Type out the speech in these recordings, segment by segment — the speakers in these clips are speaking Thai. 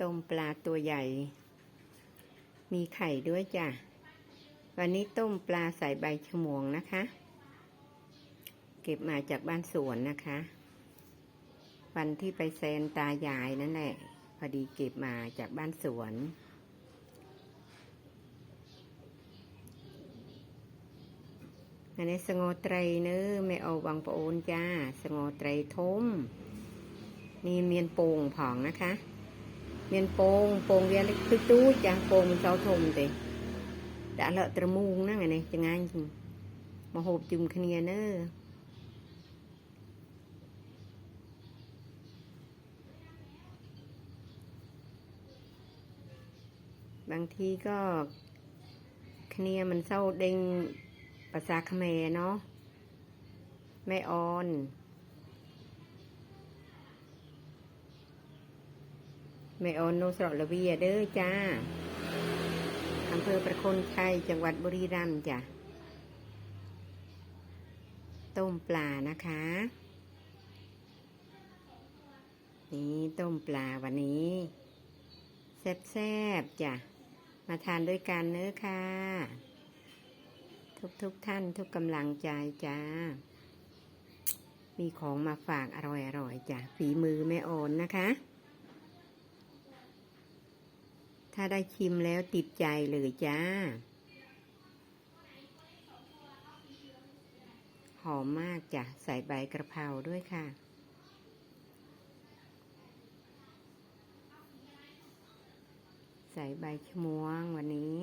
ต้มปลาตัวใหญ่ มีไข่ด้วยจ้ะ วันนี้ต้มปลาใส่ใบชะมวงนะคะ เก็บมาจากบ้านสวนนะคะ วันที่ไปแซนตายายนั่นแหละ พอดีเก็บมาจากบ้านสวน อันนี้สงอไตรเนื้อไม่เอาวังปะโอนจ้า สงอไตรทมนี่เมียนโป่งผองนะคะ เมียนโปงโปงเรียนตุ๊ตู้จ้าโปงเสาธงเตะดาเละตระมูงนั่งไงเนี่ยจะงานจริงมาหอบจุ่มขเนียเนอร์บางทีก็คเนียมันเศร้าเด้งภาษาเขมรเนาะแม่ออน แม่ออนโนสระละเวียเด้อจ้าอำเภอประคนชัยจังหวัดบุรีรัมย์จ้ะ ต้มปลานะคะ นี่ต้มปลาวันนี้แซ่บๆจ้ะ มาทานด้วยกันเนื้อค่ะ ทุกๆทท่านทุกกำลังใจจ้า มีของมาฝากอร่อยๆจ้ะ ฝีมือแม่โอนนะคะ ถ้าได้ชิมแล้วติดใจเลยจ้า หอมมากจ้ะ ใส่ใบกระเพราด้วยค่ะ ใส่ใบชะมวงวันนี้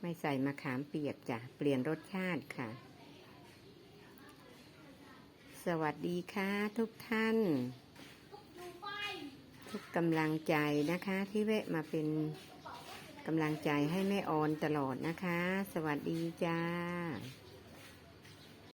ไม่ใส่มะขามเปียกจ้ะ เปลี่ยนรสชาติค่ะ สวัสดีค่ะทุกท่าน ทุกกำลังใจนะคะที่แวะมาเป็นกำลังใจให้แม่ออนตลอดนะคะ สวัสดีจ้า